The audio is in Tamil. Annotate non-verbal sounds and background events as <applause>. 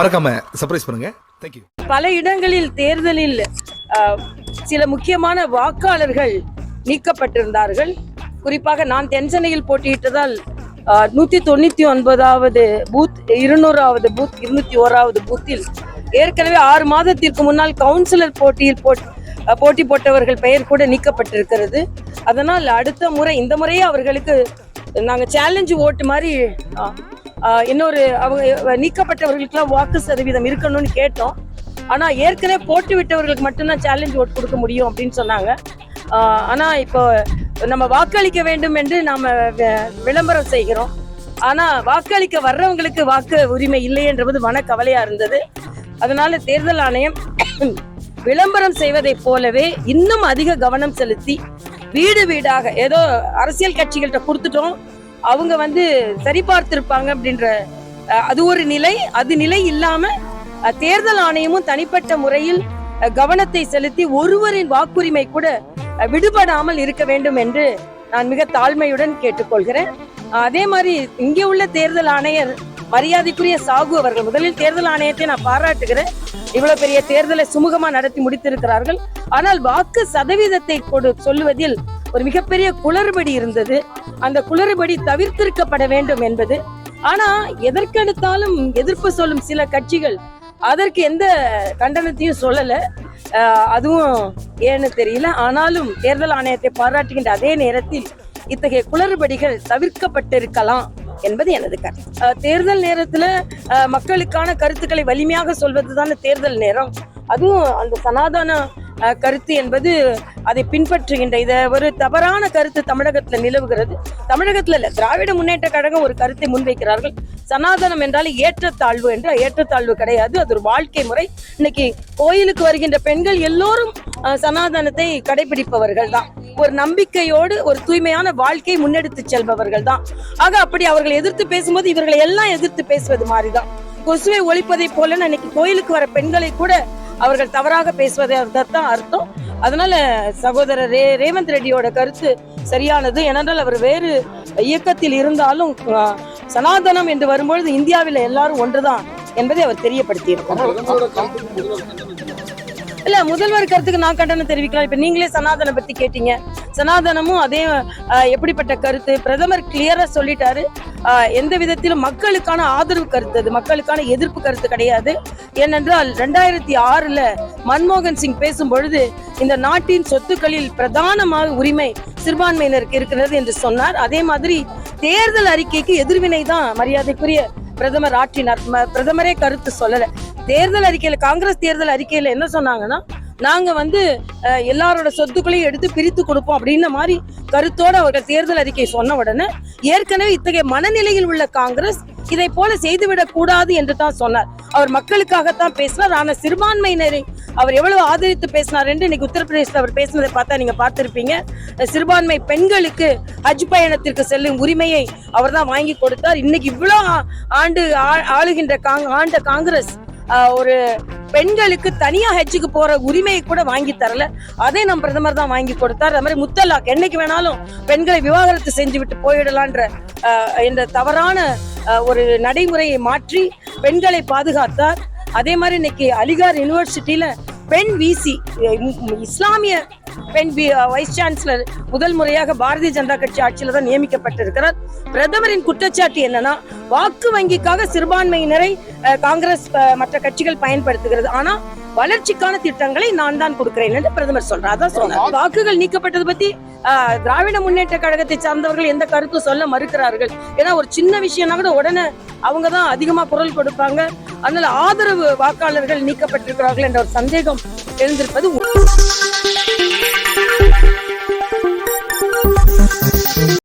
மறக்காம சர்ப்ரைஸ் பண்ணுங்க. தேங்க்யூ பல இடங்களில் தேர்தலில் சில முக்கியமான வாக்காளர்கள் நீக்கப்பட்டிருந்தார்கள். குறிப்பாக நான் தென்சென்னையில் போட்டியிட்டதால் நூத்தி தொண்ணூத்தி ஒன்பதாவது பூத் இருநூறாவது பூத் இருநூத்தி ஓராவது பூத்தில் ஏற்கனவே ஆறு மாதத்திற்கு முன்னால் கவுன்சிலர் போட்டியில் போட் போட்டி போட்டவர்கள் பெயர் கூட நீக்கப்பட்டிருக்கிறது. அதனால் அடுத்த முறை இந்த முறையே அவர்களுக்கு நாங்க சேலஞ்சு ஓட்டு மாதிரி இன்னொரு அவங்க நீக்கப்பட்டவர்களுக்கெல்லாம் வாக்கு சதவீதம் இருக்கணும்னு கேட்டோம். ஆனால் ஏற்கனவே போட்டு விட்டவர்களுக்கு மட்டும்தான் சேலஞ்ச் ஓட் கொடுக்க முடியும் அப்படின்னு சொன்னாங்க. ஆனால் இப்போ நம்ம வாக்களிக்க வேண்டும் என்று நாம் விளம்பரம் செய்கிறோம். ஆனால் வாக்களிக்க வர்றவங்களுக்கு வாக்கு உரிமை இல்லை என்றது மன கவலையாக இருந்தது. அதனால தேர்தல் ஆணையம் <coughs> விளம்பரம் செய்வதைப் போலவே இன்னும் அதிக கவனம் செலுத்தி வீடு வீடாக ஏதோ அரசியல் கட்சிகள்கிட்ட கொடுத்துட்டோம். அவங்க வந்து சரிபார்த்திருப்பாங்க அப்படின்ற அது ஒரு நிலை. அது நிலை இல்லாம தேர்தல் ஆணையமும் தனிப்பட்ட முறையில் கவனத்தை செலுத்தி ஒருவரின் வாக்குரிமை கூட விடுபடாமல் இருக்க வேண்டும் என்று நான் மிக தாழ்மையுடன் கேட்டுக்கொள்கிறேன். அதே மாதிரி இங்கே உள்ள தேர்தல் ஆணையர் மரியாதைக்குரிய சாகு அவர்கள் முதலில் தேர்தல் ஆணையத்தை நான் பாராட்டுகிறேன். இவ்வளவு பெரிய தேர்தலை சுமூகமா நடத்தி முடித்திருக்கிறார்கள். ஆனால் வாக்கு சதவீதத்தை கொடு சொல்லுவதில் ஒரு மிகப்பெரிய குளறுபடி இருந்தது. அந்த குளறுபடி தவிர்த்திருக்கப்பட வேண்டும் என்பது. ஆனா எதற்கெடுத்தாலும் எதிர்ப்பு சொல்லும் சில கட்சிகள் அதற்கு எந்த கண்டனத்தையும் சொல்லல. அதுவும் ஏன்னு தெரியல. ஆனாலும் தேர்தல் ஆணையத்தை பாராட்டுகின்ற அதே நேரத்தில் இத்தகைய குளறுபடிகள் தவிர்க்கப்பட்டிருக்கலாம் என்பது எனது கருத்து. தேர்தல் நேரத்துல மக்களுக்கான கருத்துக்களை வலிமையாக சொல்வதுதான தேர்தல் நேரம். அதுவும் அந்த சனாதன கருத்து என்பது அதை பின்பற்றுகின்ற இதை ஒரு தவறான கருத்து தமிழகத்தில் நிலவுகிறது. தமிழகத்தில் இல்லை திராவிட முன்னேற்ற கழகம் ஒரு கருத்தை முன்வைக்கிறார்கள். சனாதனம் என்றால் ஏற்றத்தாழ்வு என்று ஏற்றத்தாழ்வு கிடையாது. அது ஒரு வாழ்க்கை முறை. இன்னைக்கு கோயிலுக்கு வருகின்ற பெண்கள் எல்லோரும் சனாதனத்தை கடைபிடிப்பவர்கள் தான். ஒரு நம்பிக்கையோடு ஒரு தூய்மையான வாழ்க்கை முன்னெடுத்து செல்பவர்கள் தான். ஆக அப்படி அவர்கள் எதிர்த்து பேசும்போது இவர்களை எல்லாம் எதிர்த்து பேசுவது மாதிரிதான் கொசுவை ஒழிப்பதை போல இன்னைக்கு கோயிலுக்கு வர பெண்களை கூட அவர்கள் தவறாக பேசுவதை தான் அர்த்தம். அதனால சகோதரர் ரே ரேவந்த் ரெட்டியோட கருத்து சரியானது. ஏனென்றால் அவர் வேறு இயக்கத்தில் இருந்தாலும் சனாதனம் என்று வரும்பொழுது இந்தியாவில் எல்லாரும் ஒன்றுதான் என்பதை அவர் தெரியப்படுத்தியிருக்கிறார். இல்ல முதல்வர் கருத்துக்கு நான் கண்டனம் தெரிவிக்கலாம் இப்ப நீங்களே சனாதனம் பத்தி கேட்டீங்க. சனாதனமும் அதே எப்படிப்பட்ட கருத்து? பிரதமர் கிளியரா சொல்லிட்டாரு. எந்த விதத்திலும் மக்களுக்கான ஆதரவு கருத்து அது. மக்களுக்கான எதிர்ப்பு கருத்து கிடையாது. ஏனென்றால் ரெண்டாயிரத்தி ஆறுல மன்மோகன் சிங் பேசும் பொழுது இந்த நாட்டின் சொத்துக்களில் பிரதானமாக உரிமை சிறுபான்மையினருக்கு இருக்கிறது என்று சொன்னார். அதே மாதிரி தேர்தல் அறிக்கைக்கு எதிர்வினை தான் மரியாதைக்குரிய பிரதமர் ஆற்றினார். பிரதமரே கருத்து சொல்லல. தேர்தல் அறிக்கையில காங்கிரஸ் தேர்தல் அறிக்கையில என்ன சொன்னாங்கன்னா நாங்க வந்து எல்லாரோட சொத்துக்களையும் எடுத்து பிரித்து கொடுப்போம் அப்படின்ன மாதிரி கருத்தோட அவர்கள் தேர்தல் அறிக்கை சொன்ன உடனே ஏற்கனவே இத்தகைய மனநிலையில் உள்ள காங்கிரஸ் இதை போல செய்துவிடக் கூடாது என்று தான் சொன்னார். அவர் மக்களுக்காகத்தான் பேசினார். ஆனா சிறுபான்மையினரை அவர் எவ்வளவு ஆதரித்து பேசினார் என்று இன்னைக்கு உத்தரப்பிரதேசத்தில் அவர் பேசினதை பார்த்தா நீங்க பார்த்திருப்பீங்க. சிறுபான்மை பெண்களுக்கு ஹஜ் பயணத்திற்கு செல்லும் உரிமையை அவர் தான் வாங்கி கொடுத்தார். இன்னைக்கு இவ்வளவு ஆண்டு ஆளுகின்ற காங் ஆண்ட காங்கிரஸ் ஒரு பெண்களுக்கு தனியா ஹஜ்ஜுக்கு போற உரிமையை கூட வாங்கி தரல. அதே நம் பிரதமர் தான் வாங்கி கொடுத்தார். அது மாதிரி முத்தலாக் என்னைக்கு வேணாலும் பெண்களை விவாகரத்து செஞ்சு விட்டு போயிடலான்ற இந்த என்ற தவறான ஒரு நடைமுறையை மாற்றி பெண்களை பாதுகாத்தார். அதே மாதிரி இன்னைக்கு அலிகார் யூனிவர்சிட்டியில பெண் விசி இஸ்லாமிய பெண் வி- வைஸ் சான்சலர் முதல் முறையாக பாரதிய ஜனதா கட்சி ஆட்சியில தான் நியமிக்கப்பட்டிருக்கிறார். பிரதமரின் குற்றச்சாட்டு என்னன்னா வாக்கு வங்கிக்காக சிறுபான்மையினரை காங்கிரஸ் அஹ், மற்ற கட்சிகள் பயன்படுத்துகிறது. ஆனா வளர்ச்சிக்கான திட்டங்களை நான் தான் கொடுக்கிறேன் என்று பிரதமர் சொல்றார். அதான் சொன்னார். வாக்குகள் நீக்கப்பட்டது பத்தி திராவிட முன்னேற்ற கழகத்தை சார்ந்தவர்கள் எந்த கருத்தும் சொல்ல மறுக்கிறார்கள். ஏன்னா ஒரு சின்ன விஷயம்னா கூட உடனே அவங்க தான் அதிகமா குரல் கொடுப்பாங்க. அதனால ஆதரவு வாக்காளர்கள் நீக்கப்பட்டிருக்கிறார்கள் என்ற ஒரு சந்தேகம் எழுந்திருப்பது.